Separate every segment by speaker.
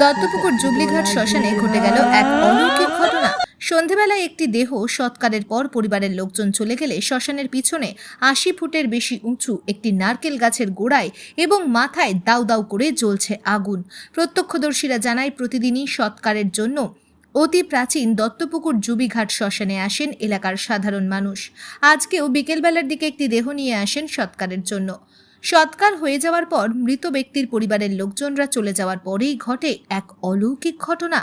Speaker 1: দত্তপুকুর জুবলিঘাট শ্মশানে ঘটে গেল এক অলৌকিক ঘটনা। সন্ধেবেলায় একটি দেহ সৎকারের পর পরিবারের লোকজন চলে গেলে শ্মশানের পিছনে আশি ফুটের বেশি উঁচু একটি নারকেল গাছের গোড়ায় এবং মাথায় দাউ দাউ করে জ্বলছে আগুন। প্রত্যক্ষদর্শীরা জানায়, প্রতিদিনই সৎকারের জন্য অতি প্রাচীন দত্তপুকুর জুবিঘাট শ্মশানে আসেন এলাকার সাধারণ মানুষ। আজকেও বিকেলবেলার দিকে একটি দেহ নিয়ে আসেন সৎকারের জন্য। সৎকার হয়ে যাওয়ার পর মৃত ব্যক্তির পরিবারের লোকজনরা চলে যাওয়ার পরেই ঘটে এক অলৌকিক ঘটনা।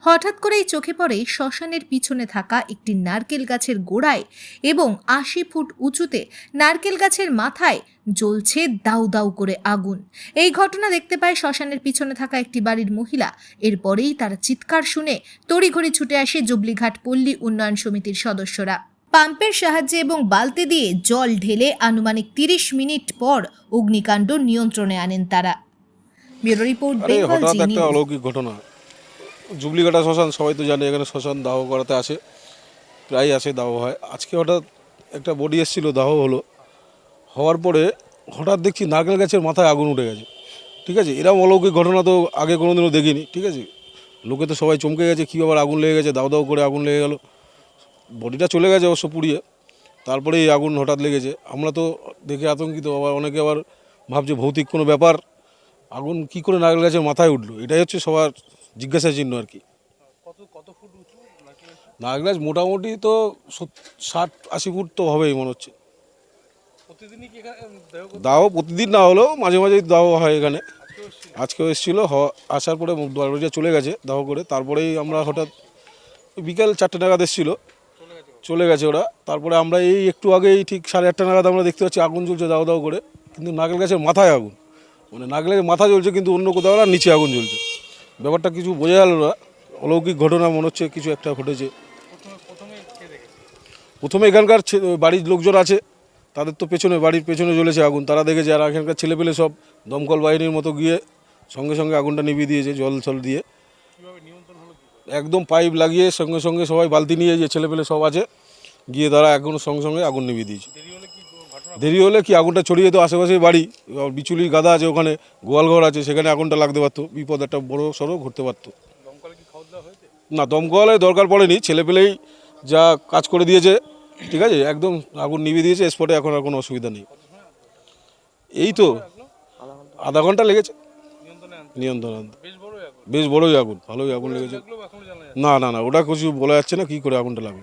Speaker 1: হঠাৎ করেই চোখে পড়ে শ্মশানের পিছনে থাকা একটি নারকেল গাছের গোড়ায় এবং আশি ফুট উঁচুতে নারকেল গাছের মাথায় জ্বলছে দাউ দাউ করে আগুন। এই ঘটনা দেখতে পায় শ্মশানের পিছনে থাকা একটি বাড়ির মহিলা। এরপরেই তার চিৎকার শুনে তড়িঘড়ি ছুটে আসে জুবলিঘাট পল্লী উন্নয়ন সমিতির সদস্যরা। পাম্পের সাহায্যে এবং বালতি দিয়ে জল ঢেলে আনুমানিক তিরিশ মিনিট পর অগ্নিকাণ্ড নিয়ন্ত্রণে আনেন তারা। ব্যুরো রিপোর্ট বেঙ্গল
Speaker 2: হঠাৎ
Speaker 1: জি
Speaker 2: একটা
Speaker 1: নিউজ।
Speaker 2: অলৌকিক ঘটনা। জুবলিঘাটা শ্মশান সবাই তো জানে এখানে শ্মশান দাহ করাতে আসে প্রায় আসে দাহ হয়। আজকে হঠাৎ একটা বডি এসেছিল দাহ হলো। হওয়ার পরে হঠাৎ দেখছি নারকেল গাছের মাথায় আগুন উঠে গেছে। ঠিক আছে এরকম অলৌকিক ঘটনা তো আগে কোনোদিনও দেখিনি ঠিক আছে? লোকে তো সবাই চমকে গেছে কী আবার আগুন লেগে গেছে? দাও দাও করে আগুন লেগে গেল। বডিটা চলে গেছে অবশ্য পুড়িয়ে তারপরে এই আগুন হঠাৎ লেগেছে। আমরা তো দেখে আতঙ্কিত আবার অনেকে আবার ভাবছে ভৌতিক কোনো ব্যাপার আগুন কি করে নারকেল গাছের মাথায় উঠল? এটাই হচ্ছে সবার জিজ্ঞাসা চিহ্ন আর কি। নারকেল গাছ মোটামুটি তো ষাট আশি ফুট তো হবেই মনে হচ্ছে। দাও প্রতিদিন না হলেও মাঝে মাঝে দাও হয় এখানে। আজকেও এসেছিল? আসার পরে দরজা চলে গেছে দাহ করে। তারপরেই আমরা হঠাৎ বিকাল চারটে নাগাদ এসেছিল। চলে গেছে ওরা। তারপরে আমরা এই একটু আগেই ঠিক সাড়ে আটটা নাগাদ আমরা দেখতে পাচ্ছি আগুন জ্বলছে দাও দাও করে। কিন্তু নারকেল গাছের মাথায় আগুন। মানে গাছের মাথা জ্বলছে কিন্তু অন্য কোথাও না নিচে আগুন জ্বলছে। ব্যাপারটা কিছু বোঝা গেল না। অলৌকিক ঘটনা মনে হচ্ছে, কিছু একটা ঘটেছে। প্রথমে এখানকার বাড়ির লোকজন আছে। তাদের তো পেছনে, বাড়ির পেছনে জ্বলেছে আগুন। তারা দেখেছে আর এখানকার ছেলেপেলে সব দমকল বাহিনীর মতো গিয়ে সঙ্গে সঙ্গে আগুনটা নিভিয়ে দিয়েছে, জল ছল দিয়ে। একদম পাইপ লাগিয়ে সঙ্গে সঙ্গে সবাই বালতি নিয়ে যে ছেলেপেলে সব আছে। গিয়ে তারা এখন সঙ্গে সঙ্গে আগুন নিভিয়ে দিয়েছে। দেরি হলে কি আগুনটা ছড়িয়ে যেত আশেপাশে বাড়ি? বিচুলি গাদা আছে ওখানে, গোয়ালঘর আছে, সেখানে আগুনটা লাগতে পারতো, বিপদ একটা বড় সড়ো ঘটতে পারতো। না, দমকলে দরকার পড়েনি ছেলেপেলেই যা কাজ করে দিয়েছে, ঠিক আছে, একদম আগুন নিভিয়ে দিয়েছে স্পটে এখন আর কোনো অসুবিধা নেই। এই তো, আধা ঘণ্টা লেগেছে। নিয়ন্ত্রণ বেশ বড়ই আগুন। ভালোই আগুন লেগেছে। না না না, ওটা কিছু বলা যাচ্ছে না, কি করে আগুনটা লাগল